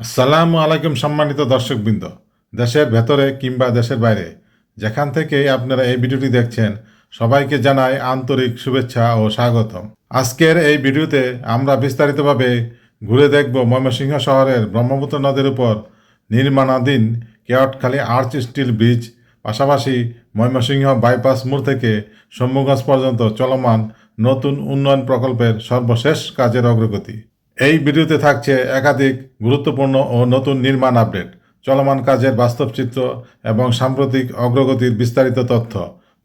আসসালামু আলাইকুম সম্মানিত দর্শকবৃন্দ, দেশের ভেতরে কিংবা দেশের বাইরে। যেখান থেকেই আপনারা এই ভিডিওটি দেখছেন, সবাইকে জানাই আন্তরিক শুভেচ্ছা ও স্বাগতম। আজকের এই ভিডিওতে আমরা বিস্তারিতভাবে ঘুরে দেখব ময়মনসিংহ শহরের ব্রহ্মপুত্র নদীর উপর নির্মাণাধীন কেওটখালী আর্চ স্টিল ব্রিজ, পাশাপাশি ময়মনসিংহ বাইপাস মোড় থেকে শম্ভুগঞ্জ পর্যন্ত চলমান নতুন উন্নয়ন প্রকল্পের সর্বশেষ কাজের অগ্রগতি। এই ভিডিওতে থাকছে একাধিক গুরুত্বপূর্ণ ও নতুন নির্মাণ আপডেট, চলমান কাজের বাস্তব চিত্র এবং সাম্প্রতিক অগ্রগতির বিস্তারিত তথ্য।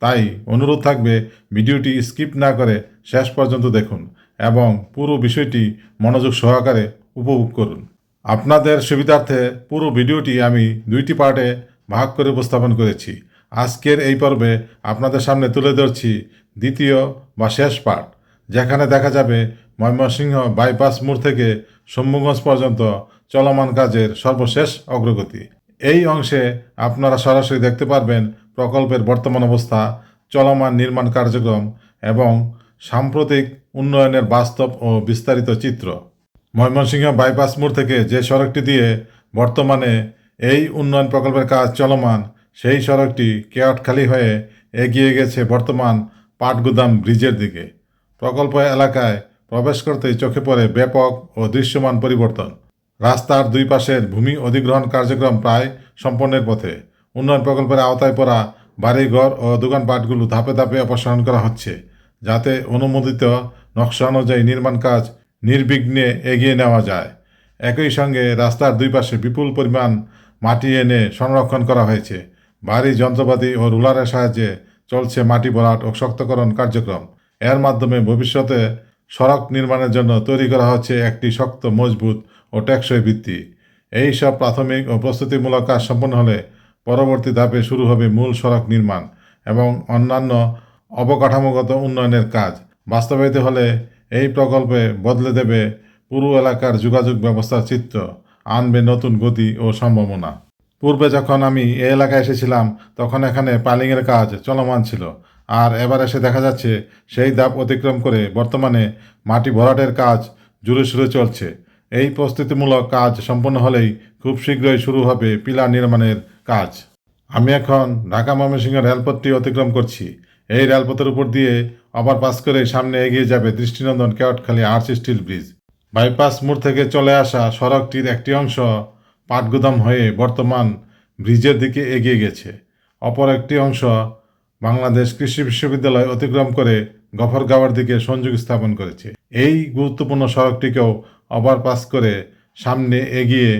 তাই অনুরোধ থাকবে ভিডিওটি স্কিপ না করে শেষ পর্যন্ত দেখুন এবং পুরো বিষয়টি মনোযোগ সহকারে উপভোগ করুন। আপনাদের সুবিধার্থে পুরো ভিডিওটি আমি দুইটি পার্টে ভাগ করে উপস্থাপন করেছি। আজকের এই পর্বে আপনাদের সামনে তুলে ধরছি দ্বিতীয় বা শেষ পার্ট, যেখানে দেখা যাবে ময়মনসিংহ বাইপাস মোড় থেকে শম্ভুগঞ্জ পর্যন্ত চলমান কাজের সর্বশেষ অগ্রগতি। এই অংশে আপনারা সরাসরি দেখতে পারবেন প্রকল্পের বর্তমান অবস্থা, চলমান নির্মাণ কার্যক্রম এবং সাম্প্রতিক উন্নয়নের বাস্তব ও বিস্তারিত চিত্র। ময়মনসিংহ বাইপাস মোড় থেকে যে সড়কটি দিয়ে বর্তমানে এই উন্নয়ন প্রকল্পের কাজ চলমান, সেই সড়কটি কেয়াটখালি হয়ে এগিয়ে গেছে বর্তমান পাটগুদাম ব্রিজের দিকে। প্রকল্প এলাকায় প্রবেশ করতেই চোখে পড়ে ব্যাপক ও দৃশ্যমান পরিবর্তন। রাস্তার দুই পাশের ভূমি অধিগ্রহণ কার্যক্রম প্রায় সম্পন্নের পথে। উন্নয়ন প্রকল্পের আওতায় পড়া বাড়িঘর ও দোকানপাটগুলো ধাপে ধাপে অপসারণ করা হচ্ছে, যাতে অনুমোদিত নকশা অনুযায়ী নির্মাণ কাজ নির্বিঘ্নে এগিয়ে নেওয়া যায়। একই সঙ্গে রাস্তার দুই পাশে বিপুল পরিমাণ মাটি এনে সংরক্ষণ করা হয়েছে। ভারী যন্ত্রপাতি ও রুলারের সাহায্যে চলছে মাটি ভরাট ও শক্তকরণ কার্যক্রম। এর মাধ্যমে ভবিষ্যতে সড়ক নির্মাণের জন্য তৈরি করা হচ্ছে একটি শক্ত, মজবুত ও টেকসই ভিত্তি। এই সব প্রাথমিক ও প্রস্তুতিমূলক কাজ সম্পন্ন হলে পরবর্তী ধাপে শুরু হবে মূল সড়ক নির্মাণ এবং অন্যান্য অবকাঠামোগত উন্নয়নের কাজ। বাস্তবায়িত হলে এই প্রকল্পে বদলে দেবে পুরো এলাকার যোগাযোগ ব্যবস্থার চিত্র, আনবে নতুন গতি ও সম্ভাবনা। পূর্বে যখন আমি এই এলাকায় এসেছিলাম, তখন এখানে পালিংয়ের কাজ চলমান ছিল। আর এবার এসে দেখা যাচ্ছে সেই ধাপ অতিক্রম করে বর্তমানে মাটি ভরাটের কাজ জুড়ে সুরে চলছে। এই প্রস্তুতিমূলক কাজ সম্পন্ন হলেই খুব শীঘ্রই শুরু হবে পিলার নির্মাণের কাজ। আমি এখন ঢাকা ময়মনসিংহ রেলপথটি অতিক্রম করছি। এই রেলপথের উপর দিয়ে ওভারপাস করে সামনে এগিয়ে যাবে দৃষ্টিনন্দন Keotkhali arch steel bridge. Bypass মোড় থেকে চলে আসা সড়কটির একটি অংশ পাটগুদাম হয়ে বর্তমান ব্রিজের দিকে এগিয়ে গেছে। অপর একটি অংশ বাংলাদেশ কৃষি বিশ্ববিদ্যালয় অতিক্রম করে গফরগাঁওয়ের দিকে সংযোগ স্থাপন করেছে। এই গুরুত্বপূর্ণ সড়কটিকেও ওভারপাস করে সামনে এগিয়ে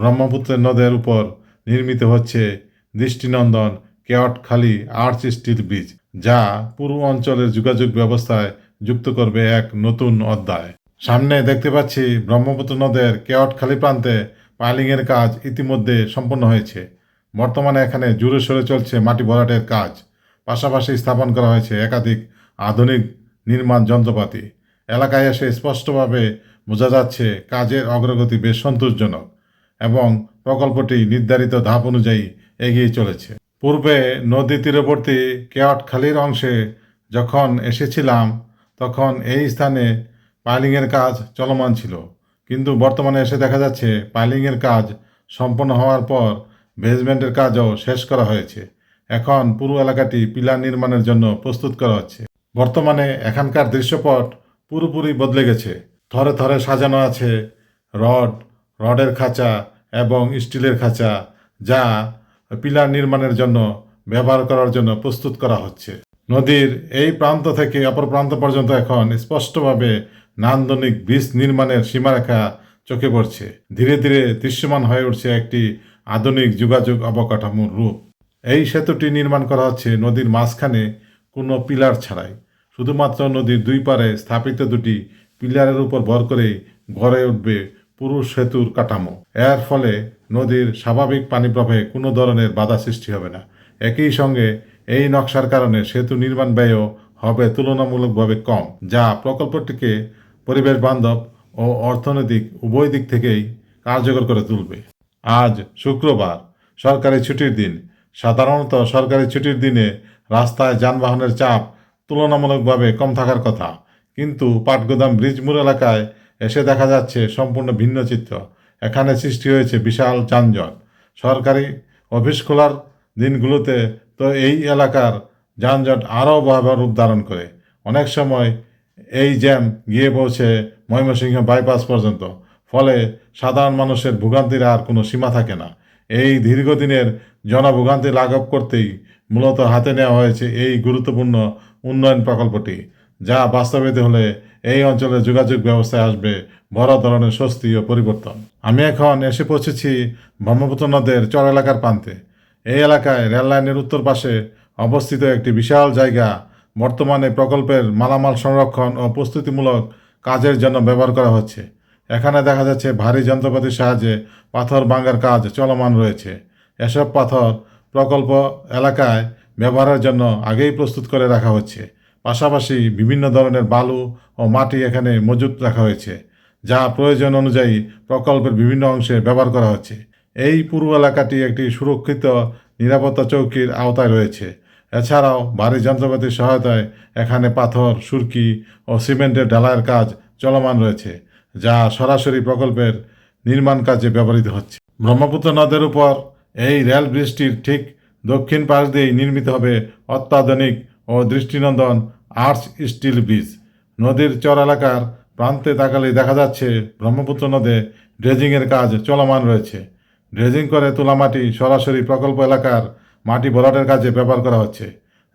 ব্রহ্মপুত্রের নদের উপর নির্মিত হচ্ছে দৃষ্টিনন্দন কেওটখালী আর্চ স্টিল ব্রিজ, যা পূর্ব অঞ্চলের যোগাযোগ ব্যবস্থায় যুক্ত করবে এক নতুন অধ্যায়। সামনে দেখতে পাচ্ছি ব্রহ্মপুত্র নদের কেওটখালী প্রান্তে পাইলিংয়ের কাজ ইতিমধ্যে সম্পন্ন হয়েছে। বর্তমানে এখানে জোরে সরে চলছে মাটি ভরাটের কাজ। পাশাপাশি স্থাপন করা হয়েছে একাধিক আধুনিক নির্মাণ যন্ত্রপাতি। এলাকায় এসে স্পষ্টভাবে বোঝা যাচ্ছে কাজের অগ্রগতি বেশ সন্তোষজনক এবং প্রকল্পটি নির্ধারিত ধাপ অনুযায়ী এগিয়ে চলেছে। পূর্বে নদী তীরবর্তী কেওটখালির অংশে যখন এসেছিলাম, তখন এই স্থানে পাইলিংয়ের কাজ চলমান ছিল। কিন্তু বর্তমানে এসে দেখা যাচ্ছে পাইলিংয়ের কাজ সম্পন্ন হওয়ার পর বেসমেন্টের কাজও শেষ করা হয়েছে। এখন পুরো এলাকাটি পিলার নির্মাণের জন্য প্রস্তুত করা হচ্ছে। বর্তমানে এখানকার দৃশ্যপট পুরোপুরি বদলে গেছে। থরে থরে সাজানো আছে রড, রডের খাঁচা এবং স্টিলের খাঁচা, যা পিলার নির্মাণের জন্য ব্যবহার করার জন্য প্রস্তুত করা হচ্ছে। নদীর এই প্রান্ত থেকে অপর প্রান্ত পর্যন্ত এখন স্পষ্টভাবে নান্দনিক ব্রিজ নির্মাণের সীমারেখা চোখে পড়ছে। ধীরে ধীরে দৃশ্যমান হয়ে উঠছে একটি আধুনিক যোগাযোগ অবকাঠামোর রূপ। এই সেতুটি নির্মাণ করা হচ্ছে নদীর মাঝখানে কোনো পিলার ছাড়াই। শুধুমাত্র নদীর দুই পারে স্থাপিত দুটি পিলারের উপর ভর করেই গড়ে উঠবে পুরো সেতুর কাঠামো। এর ফলে নদীর স্বাভাবিক পানি প্রবাহে কোনো ধরনের বাধা সৃষ্টি হবে না। একই সঙ্গে এই নকশার কারণে সেতু নির্মাণ ব্যয়ও হবে তুলনামূলকভাবে কম, যা প্রকল্পটিকে পরিবেশ বান্ধব ও অর্থনৈতিক উভয় দিক থেকেই কার্যকর করে তুলবে। আজ শুক্রবার সরকারি ছুটির দিন। সাধারণত সরকারি ছুটির দিনে রাস্তায় যানবাহনের চাপ তুলনামূলকভাবে কম থাকার কথা। কিন্তু পাটগোদাম ব্রিজমুর এলাকায় এসে দেখা যাচ্ছে সম্পূর্ণ ভিন্ন চিত্র। এখানে সৃষ্টি হয়েছে বিশাল যানজট। সরকারি অফিস খোলার দিনগুলোতে তো এই এলাকার যানজট আরও ভয়াবহ রূপ ধারণ করে। অনেক সময় এই জ্যাম গিয়ে পৌঁছে ময়মনসিংহ বাইপাস পর্যন্ত। ফলে সাধারণ মানুষের ভোগান্তির আর কোনো সীমা থাকে না। এই দীর্ঘদিনের জনভোগান্তি লাঘব করতেই মূলত হাতে নেওয়া হয়েছে এই গুরুত্বপূর্ণ উন্নয়ন প্রকল্পটি, যা বাস্তবায়িত হলে এই অঞ্চলের যোগাযোগ ব্যবস্থায় আসবে বড় ধরনের স্বস্তি ও পরিবর্তন। আমি এখন এসে পৌঁছেছি ব্রহ্মপুত্র নদের চর এলাকার প্রান্তে। এই এলাকায় রেললাইনের উত্তর পাশে অবস্থিত একটি বিশাল জায়গা, বর্তমানে প্রকল্পের মালামাল সংরক্ষণ ও প্রস্তুতিমূলক কাজের জন্য ব্যবহার করা হচ্ছে। এখানে দেখা যাচ্ছে ভারী যন্ত্রপাতির সাহায্যে পাথর ভাঙার কাজ চলমান রয়েছে। এসব পাথর প্রকল্প এলাকায় ব্যবহারের জন্য আগেই প্রস্তুত করে রাখা হচ্ছে। পাশাপাশি বিভিন্ন ধরনের বালু ও মাটি এখানে মজুত রাখা হয়েছে, যা প্রয়োজন অনুযায়ী প্রকল্পের বিভিন্ন অংশে ব্যবহার করা হচ্ছে। এই পুরো এলাকাটি একটি সুরক্ষিত, নিরাপত্তা চৌকির আওতায় রয়েছে। এছাড়াও ভারী যন্ত্রপাতির সহায়তায় এখানে পাথর, সুরকি ও সিমেন্টের ঢালাইয়ের কাজ চলমান রয়েছে। যা সরাসরি প্রকল্পের নির্মাণ কাজে ব্যবহৃত হচ্ছে। ব্রহ্মপুত্র নদের উপর এই রেল ব্রিজটির ঠিক দক্ষিণ পাশ দিয়েই নির্মিত হবে অত্যাধুনিক ও দৃষ্টিনন্দন আর্চ স্টিল ব্রিজ। নদীর চর এলাকার প্রান্তে তাকালে দেখা যাচ্ছে ব্রহ্মপুত্র নদে ড্রেজিংয়ের কাজ চলমান রয়েছে। ড্রেজিং করে তোলা মাটি সরাসরি প্রকল্প এলাকার মাটি ভরাটের কাজে ব্যবহার করা হচ্ছে।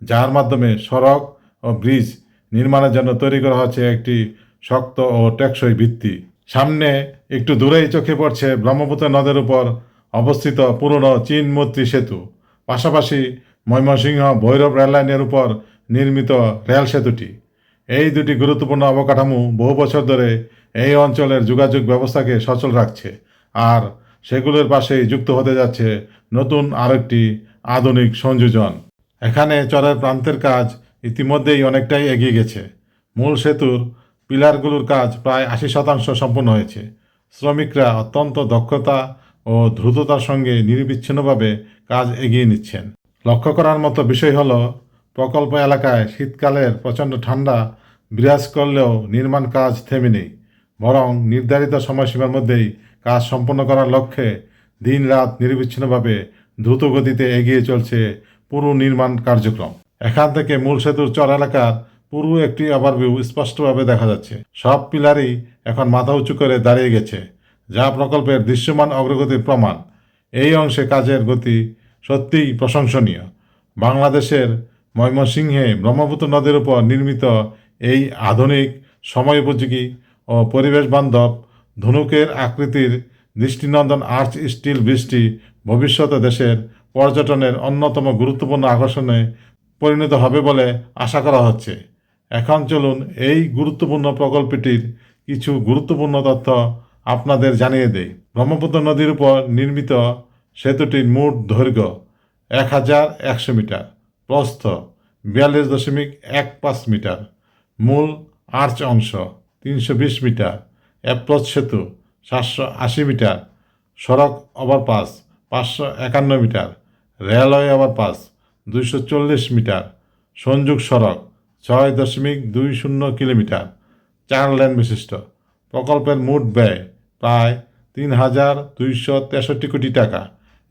যার মাধ্যমে সড়ক ও ব্রিজ নির্মাণের জন্য তৈরি করা হচ্ছে একটি শক্ত ও টেকসই ভিত্তি। সামনে একটু দূরেই চোখে পড়ছে ব্রহ্মপুত্র নদের উপর অবস্থিত পুরনো চীন মৈত্রী সেতু। পাশাপাশি ময়মনসিংহ ভৈরব রেললাইনের উপর নির্মিত রেল সেতুটি। এই দুটি গুরুত্বপূর্ণ অবকাঠামো বহু বছর ধরে এই অঞ্চলের যোগাযোগ ব্যবস্থাকে সচল রাখছে আর সেগুলোর পাশেই যুক্ত হতে যাচ্ছে নতুন আরেকটি আধুনিক সংযোজন। এখানে চরের প্রান্তের কাজ ইতিমধ্যেই অনেকটাই এগিয়ে গেছে। মূল সেতুর পিলারগুলোর কাজ প্রায় আশি শতাংশ সম্পন্ন হয়েছে। শ্রমিকরা অত্যন্ত দক্ষতা ও দ্রুততার সঙ্গে নিরবিচ্ছিন্নভাবে কাজ এগিয়ে নিচ্ছেন। লক্ষ্য করার মতো বিষয় হল, প্রকল্প এলাকায় শীতকালের প্রচণ্ড ঠান্ডা বিরাজ করলেও নির্মাণ কাজ থেমে নেই, বরং নির্ধারিত সময়সীমার মধ্যেই কাজ সম্পন্ন করার লক্ষ্যে দিন রাত নিরবিচ্ছিন্নভাবে দ্রুত গতিতে এগিয়ে চলছে পুরো নির্মাণ কার্যক্রম। এখান থেকে মূল সেতুর চর এলাকার পুরো একটি ওভারভিউ স্পষ্টভাবে দেখা যাচ্ছে। সব পিলারই এখন মাথা উঁচু করে দাঁড়িয়ে গেছে, যা প্রকল্পের দৃশ্যমান অগ্রগতির প্রমাণ। এই অংশে কাজের গতি সত্যিই প্রশংসনীয়। বাংলাদেশের ময়মনসিংহে ব্রহ্মপুত্র নদীর উপর নির্মিত এই আধুনিক সময়োপযোগী ও পরিবেশ বান্ধব ধনুকের আকৃতির দৃষ্টিনন্দন আর্চ স্টিল ব্রিজটি ভবিষ্যতে দেশের পর্যটনের অন্যতম গুরুত্বপূর্ণ আকর্ষণে পরিণত হবে বলে আশা করা হচ্ছে। এখন চলুন এই গুরুত্বপূর্ণ প্রকল্পটির কিছু গুরুত্বপূর্ণ তথ্য আপনাদের জানিয়ে দেই। ব্রহ্মপুত্র নদীর উপর নির্মিত সেতুটির মোট দৈর্ঘ্য এক হাজার একশো মিটার, প্রস্থ বিয়াল্লিশ দশমিক এক পাঁচ মিটার, মূল আর্চ অংশ তিনশো বিশ মিটার, অ্যাপ্রোচ সেতু সাতশো আশি মিটার, সড়ক ওভারপাস পাঁচশো একান্ন মিটার, রেলওয়ে ওভারপাস দুইশো চল্লিশ মিটার, সংযোগ সড়ক ছয় দশমিক দুই শূন্য কিলোমিটার চার লেন বিশিষ্ট। প্রকল্পের মোট ব্যয় প্রায় তিন হাজার দুইশো তেষট্টি কোটি টাকা।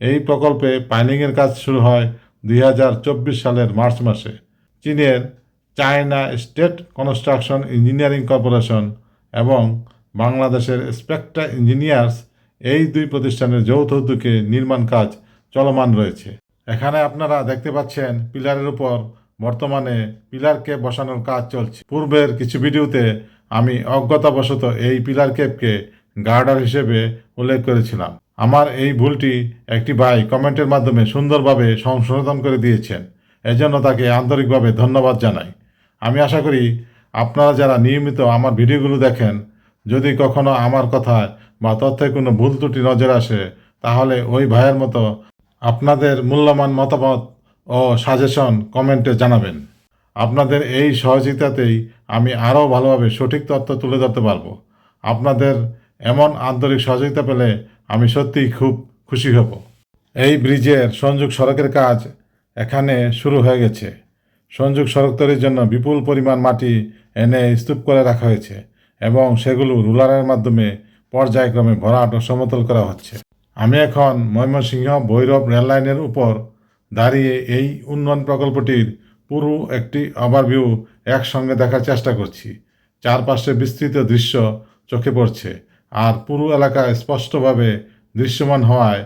এই প্রকল্পে পাইলিংয়ের কাজ শুরু হয় দুই হাজার চব্বিশ সালের মার্চ মাসে। চীনের China state construction engineering corporation এবং বাংলাদেশের স্পেকট্রা ইঞ্জিনিয়ার্স এই দুই প্রতিষ্ঠানের যৌথ উদ্যোগে নির্মাণ কাজ চলমান রয়েছে। এখানে আপনারা দেখতে পাচ্ছেন পিলারের উপর বর্তমানে পিলারকে বসানোর কাজ চলছে। পূর্বের কিছু ভিডিওতে আমি অজ্ঞতাবশত এই পিলার কেপকে গার্ডার হিসেবে উল্লেখ করেছিলাম। আমার এই ভুলটি একটি ভাই কমেন্টের মাধ্যমে সুন্দরভাবে সংশোধন করে দিয়েছেন। এজন্য তাকে আন্তরিকভাবে ধন্যবাদ জানাই। আমি আশা করি আপনারা যারা নিয়মিত আমার ভিডিওগুলো দেখেন, যদি কখনো আমার কথায় বা তথ্যে কোনো ভুল ত্রুটি নজরে আসে, তাহলে ওই ভাইয়ের মতো আপনাদের মূল্যবান মতামত ও সাজেশন কমেন্টে জানাবেন। আপনাদের এই সহযোগিতাতেই আমি আরও ভালোভাবে সঠিক তথ্য তুলে ধরতে পারব। আপনাদের এমন আন্তরিক সহযোগিতা পেলে আমি সত্যিই খুব খুশি হব। এই ব্রিজের সংযোগ সড়কের কাজ এখানে শুরু হয়ে গেছে। সংযোগ সড়ক তৈরির জন্য বিপুল পরিমাণ মাটি এনে স্তূপ করে রাখা হয়েছে এবং সেগুলো রুলারের মাধ্যমে পর্যায়ক্রমে ভরাট ও সমতল করা হচ্ছে। আমি এখন ময়মনসিংহ ভৈরব রেললাইনের উপর দাঁড়িয়ে এই উন্নয়ন প্রকল্পটির পুরো একটি ওভারভিউ একসঙ্গে দেখার চেষ্টা করছি। চারপাশে বিস্তৃত দৃশ্য চোখে পড়ছে আর পুরো এলাকা স্পষ্টভাবে দৃশ্যমান হওয়ায়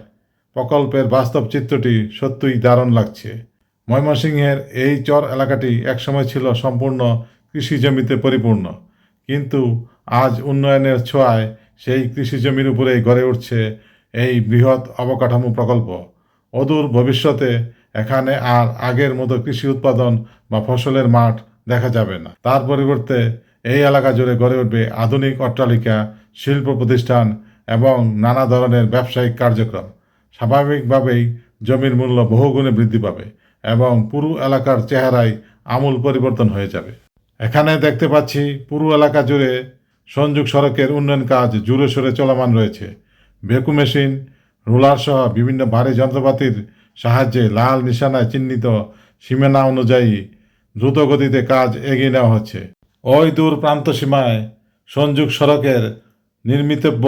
প্রকল্পের বাস্তব চিত্রটি সত্যিই দারুণ লাগছে। ময়মনসিংহের এই চর এলাকাটি একসময় ছিল সম্পূর্ণ কৃষি জমিতে পরিপূর্ণ, কিন্তু আজ উন্নয়নের ছোঁয়ায় সেই কৃষি জমির উপরেই গড়ে উঠছে এই বৃহৎ অবকাঠামো প্রকল্প। অদূর ভবিষ্যতে এখানে আর আগের মতো কৃষি উৎপাদন বা ফসলের মাঠ দেখা যাবে না। তার পরিবর্তে এই এলাকা জুড়ে গড়ে উঠবে আধুনিক অট্টালিকা, শিল্প প্রতিষ্ঠান এবং নানা ধরনের ব্যবসায়িক কার্যক্রম। স্বাভাবিকভাবেই জমির মূল্য বহুগুণে বৃদ্ধি পাবে এবং পুরো এলাকার চেহারায় আমূল পরিবর্তন হয়ে যাবে। এখানে দেখতে পাচ্ছি পুরো এলাকা জুড়ে সংযোগ সড়কের উন্নয়ন কাজ জুড়ে সরে চলমান রয়েছে। ভেকু মেশিন, রোলার সহ বিভিন্ন ভারী যন্ত্রপাতির সাহায্যে লাল নিশানায় চিহ্নিত সীমানা অনুযায়ী দ্রুত গতিতে কাজ এগিয়ে নেওয়া হচ্ছে। ওই দূর প্রান্ত সীমায় সংযোগ সড়কের নির্মিতব্য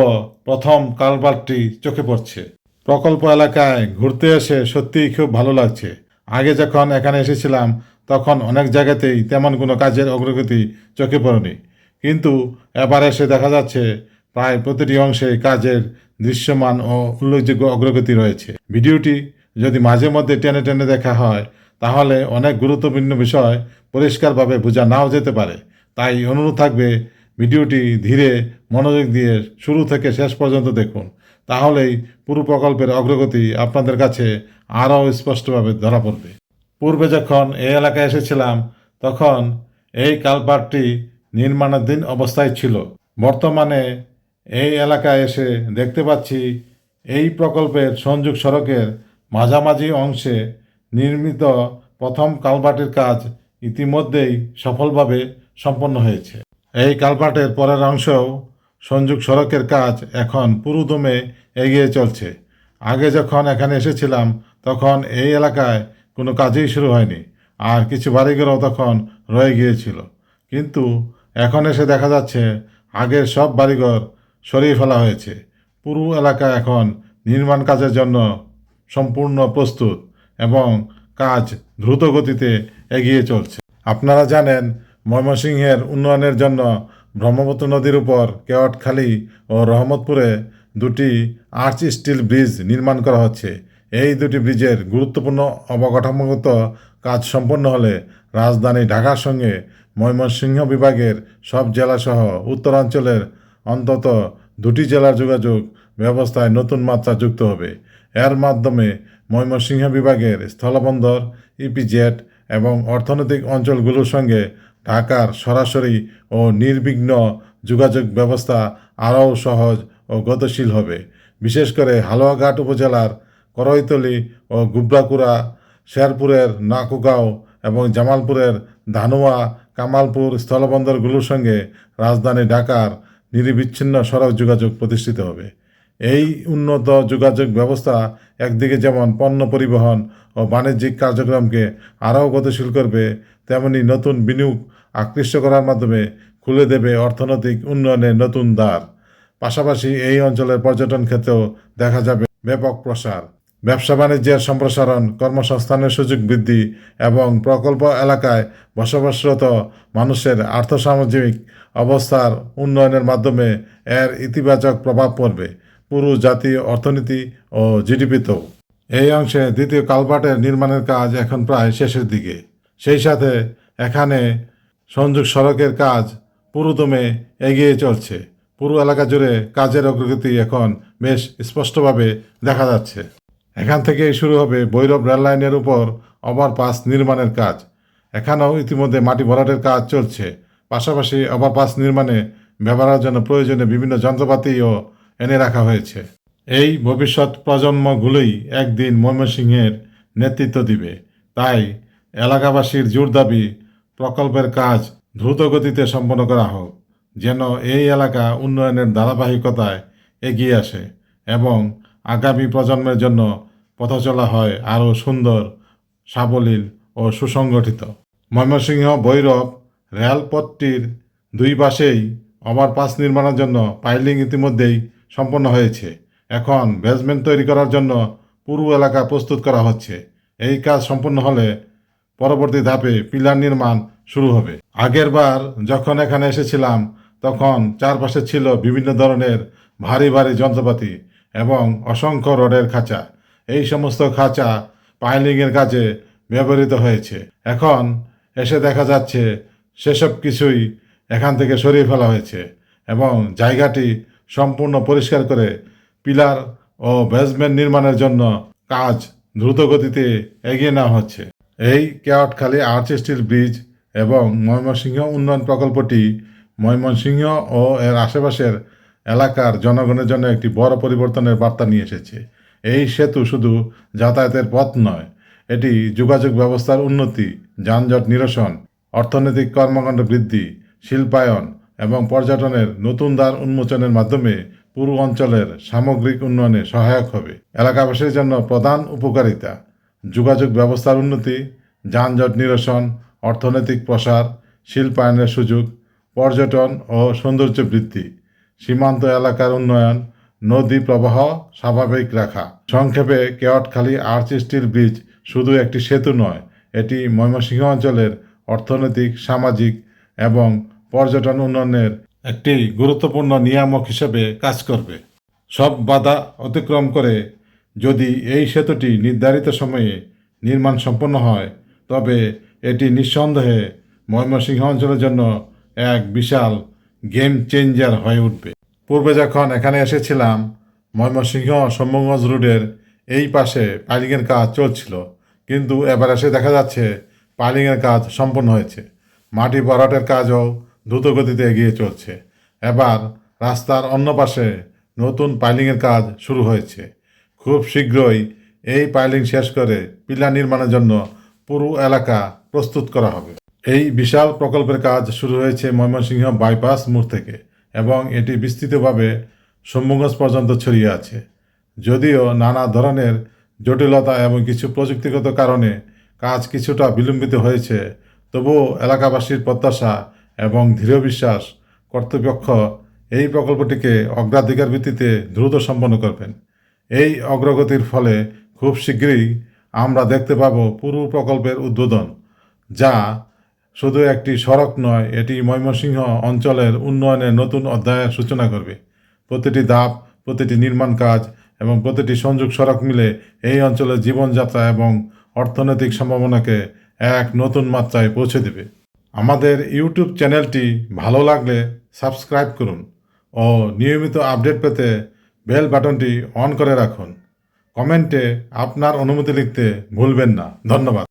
প্রথম কালভার্টটি চোখে পড়ছে। প্রকল্প এলাকায় ঘুরতে এসে সত্যিই খুব ভালো লাগছে। আগে যখন এখানে এসেছিলাম, তখন অনেক জায়গাতেই তেমন কোনো কাজের অগ্রগতি চোখে পড়েনি। কিন্তু এবার এসে দেখা যাচ্ছে, প্রায় প্রতিটি অংশে কাজের দৃশ্যমান ও উল্লেখযোগ্য অগ্রগতি রয়েছে। ভিডিওটি যদি মাঝে মধ্যে টেনে টেনে দেখা হয়, তাহলে অনেক গুরুত্বপূর্ণ বিষয় পরিষ্কারভাবে বোঝা নাও যেতে পারে। তাই অনুরোধ থাকবে, ভিডিওটি ধীরে মনোযোগ দিয়ে শুরু থেকে শেষ পর্যন্ত দেখুন। তাহলেই পুরো প্রকল্পের অগ্রগতি আপনাদের কাছে আরও স্পষ্টভাবে ধরা পড়বে। পূর্বে যখন এই এলাকায় এসেছিলাম, তখন এই কালপারটি নির্মাণাধীন অবস্থায় ছিল। বর্তমানে এই এলাকায় এসে দেখতে পাচ্ছি, এই প্রকল্পের সংযোগ সড়কের মাঝামাঝি অংশে নির্মিত প্রথম কালভার্টের কাজ ইতিমধ্যেই সফলভাবে সম্পন্ন হয়েছে। এই কালভার্টের পরের অংশেও সংযোগ সড়কের কাজ এখন পুরুদমে এগিয়ে চলছে। আগে যখন এখানে এসেছিলাম, তখন এই এলাকায় কোনো কাজই শুরু হয়নি, আর কিছু বাড়িঘরও তখন রয়ে গিয়েছিল। কিন্তু এখন এসে দেখা যাচ্ছে, আগের সব বাড়িঘর সরিয়ে ফেলা হয়েছে। পুরো এলাকা এখন নির্মাণ কাজের জন্য সম্পূর্ণ প্রস্তুত এবং কাজ দ্রুত গতিতে এগিয়ে চলছে। আপনারা জানেন, ময়মনসিংহের উন্নয়নের জন্য ব্রহ্মপুত্র নদীর উপর কেওয়াটখালী ও রহমতপুরে দুটি আর্চ স্টিল ব্রিজ নির্মাণ করা হচ্ছে। এই দুটি ব্রিজের গুরুত্বপূর্ণ অবকাঠামোগত কাজ সম্পন্ন হলে রাজধানী ঢাকার সঙ্গে ময়মনসিংহ বিভাগের সব জেলাসহ উত্তরাঞ্চলের অন্তত দুটি জেলার যোগাযোগ ব্যবস্থায় নতুন মাত্রা যুক্ত হবে। এর মাধ্যমে ময়মনসিংহ বিভাগের স্থলবন্দর ইপিজেট এবং অর্থনৈতিক অঞ্চলগুলোর সঙ্গে ঢাকার সরাসরি ও নির্বিঘ্ন যোগাযোগ ব্যবস্থা আরও সহজ ও গতিশীল হবে। বিশেষ করে হালুয়াঘাট উপজেলার করইতলি ও গুবরাকুড়া, শেরপুরের নাকুগাঁও এবং জামালপুরের ধানুয়া, কামালপুর স্থলবন্দরগুলোর সঙ্গে রাজধানী ঢাকার নিরবিচ্ছিন্ন সড়ক যোগাযোগ প্রতিষ্ঠিত হবে। এই উন্নত যোগাযোগ ব্যবস্থা একদিকে যেমন পণ্য পরিবহন ও বাণিজ্যিক কার্যক্রমকে আরও গতিশীল করবে, তেমনি নতুন বিনিয়োগ আকৃষ্ট করার মাধ্যমে খুলে দেবে অর্থনৈতিক উন্নয়নের নতুন দ্বার। পাশাপাশি এই অঞ্চলের পর্যটন ক্ষেত্রেও দেখা যাবে ব্যাপক প্রসার। ব্যবসা বাণিজ্যের সম্প্রসারণ, কর্মসংস্থানের সুযোগ বৃদ্ধি এবং প্রকল্প এলাকায় বসবাসরত মানুষের আর্থসামাজিক অবস্থার উন্নয়নের মাধ্যমে এর ইতিবাচক প্রভাব পড়বে। পুরো জাতীয় অর্থনীতি ও জিডিপিতেও এই অংশে দ্বিতীয় কালভার্টের নির্মাণের কাজ এখন প্রায় শেষের দিকে। সেই সাথে এখানে সংযোগ সড়কের কাজ পুরোদমে এগিয়ে চলছে। পুরো এলাকা জুড়ে কাজের অগ্রগতি এখন বেশ স্পষ্টভাবে দেখা যাচ্ছে। এখান থেকেই শুরু হবে ভৈরব রেললাইনের উপর ওভারপাস নির্মাণের কাজ। এখানেও ইতিমধ্যে মাটি ভরাটের কাজ চলছে। পাশাপাশি ওভারপাস নির্মাণে ব্যবহারের জন্য প্রয়োজনে বিভিন্ন যন্ত্রপাতিও এনে রাখা হয়েছে। এই ভবিষ্যৎ প্রজন্মগুলোই একদিন ময়মনসিংহের নেতৃত্ব দিবে। তাই এলাকাবাসীর জোর দাবি, প্রকল্পের কাজ দ্রুত গতিতে সম্পন্ন করা হোক, যেন এই এলাকা উন্নয়নের ধারাবাহিকতায় এগিয়ে আসে এবং আগামী প্রজন্মের জন্য পথচলা হয় আরও সুন্দর, সাবলীল ও সুসংগঠিত। ময়মনসিংহ ভৈরব রেলপথটির দুই পাশেই ওভারপাস নির্মাণের জন্য পাইলিং ইতিমধ্যেই সম্পন্ন হয়েছে। এখন বেসমেন্ট তৈরি করার জন্য পুরো এলাকা প্রস্তুত করা হচ্ছে। এই কাজ সম্পন্ন হলে পরবর্তী ধাপে পিলার নির্মাণ শুরু হবে। আগের বার যখন এখানে এসেছিলাম, তখন চারপাশে ছিল বিভিন্ন ধরনের ভারী ভারী যন্ত্রপাতি এবং অসংখ্য রডের খাঁচা। এই সমস্ত খাঁচা পাইলিংয়ের কাজে ব্যবহৃত হয়েছে। এখন এসে দেখা যাচ্ছে সেসব কিছুই এখান থেকে সরিয়ে ফেলা হয়েছে এবং জায়গাটি সম্পূর্ণ পরিষ্কার করে পিলার ও বেসমেন্ট নির্মাণের জন্য কাজ দ্রুত গতিতে এগিয়ে নেওয়া হচ্ছে। এই কেওয়াটখালী আর্চ স্টিল ব্রিজ এবং ময়মনসিংহ উন্নয়ন প্রকল্পটি ময়মনসিংহ ও এর আশেপাশের এলাকার জনগণের জন্য একটি বড় পরিবর্তনের বার্তা নিয়ে এসেছে। এই সেতু শুধু যাতায়াতের পথ নয়, এটি যোগাযোগ ব্যবস্থার উন্নতি, যানজট নিরসন, অর্থনৈতিক কর্মকাণ্ড বৃদ্ধি, শিল্পায়ন এবং পর্যটনের নতুন দ্বার উন্মোচনের মাধ্যমে পুরো অঞ্চলের সামগ্রিক উন্নয়নে সহায়ক হবে। এলাকাবাসীর জন্য প্রধান উপকারিতা, যোগাযোগ ব্যবস্থার উন্নতি, যানজট নিরসন, অর্থনৈতিক প্রসার, শিল্পায়নের সুযোগ, পর্যটন ও সৌন্দর্য বৃদ্ধি, সীমান্ত এলাকার উন্নয়ন, নদী প্রবাহ স্বাভাবিক রাখা। সংক্ষেপে কেওয়াটখালী আর্চ স্টিল ব্রিজ শুধু একটি সেতু নয়, এটি ময়মনসিংহ অঞ্চলের অর্থনৈতিক, সামাজিক এবং পর্যটন উন্নয়নের একটি গুরুত্বপূর্ণ নিয়ামক হিসেবে কাজ করবে। সব বাধা অতিক্রম করে যদি এই সেতুটি নির্ধারিত সময়ে নির্মাণ সম্পন্ন হয়, তবে এটি নিঃসন্দেহে ময়মনসিংহ অঞ্চলের জন্য এক বিশাল গেম চেঞ্জার হয়ে উঠবে। পূর্বে যখন এখানে এসেছিলাম, ময়মনসিংহ সম্ভবগঞ্জ রোডের এই পাশে পাইলিংয়ের কাজ চলছিল, কিন্তু এবার এসে দেখা যাচ্ছে পাইলিংয়ের কাজ সম্পন্ন হয়েছে। মাটি ভরাটের কাজও দ্রুত গতিতে এগিয়ে চলছে। এবার রাস্তার অন্য পাশে নতুন পাইলিংয়ের কাজ শুরু হয়েছে। খুব শীঘ্রই এই পাইলিং শেষ করে পিলার নির্মাণের জন্য পুরো এলাকা প্রস্তুত করা হবে। এই বিশাল প্রকল্পের কাজ শুরু হয়েছে ময়মনসিংহ বাইপাস মোড় থেকে এবং এটি বিস্তৃতভাবে সম্মুগঞ্জ পর্যন্ত ছড়িয়ে আছে। যদিও নানা ধরনের জটিলতা এবং কিছু প্রযুক্তিগত কারণে কাজ কিছুটা বিলম্বিত হয়েছে, তবুও এলাকাবাসীর প্রত্যাশা এবং দৃঢ় বিশ্বাস, কর্তৃপক্ষ এই প্রকল্পটিকে অগ্রাধিকার ভিত্তিতে দ্রুত সম্পন্ন করবেন। এই অগ্রগতির ফলে খুব শীঘ্রই আমরা দেখতে পাব পুরো প্রকল্পের উদ্বোধন, যা শুধু একটি সড়ক নয়, এটি ময়মনসিংহ অঞ্চলের উন্নয়নের নতুন অধ্যায়ের সূচনা করবে। প্রতিটি ধাপ, প্রতিটি নির্মাণ কাজ এবং প্রতিটি সংযোগ সড়ক মিলে এই অঞ্চলের জীবনযাত্রা এবং অর্থনৈতিক সম্ভাবনাকে এক নতুন মাত্রায় পৌঁছে দেবে। আমাদের ইউটিউব চ্যানেলটি ভালো লাগলে সাবস্ক্রাইব করুন ও নিয়মিত আপডেট পেতে বেল বাটনটি অন করে রাখুন। কমেন্টে আপনার অনুমতি লিখতে ভুলবেন না। ধন্যবাদ।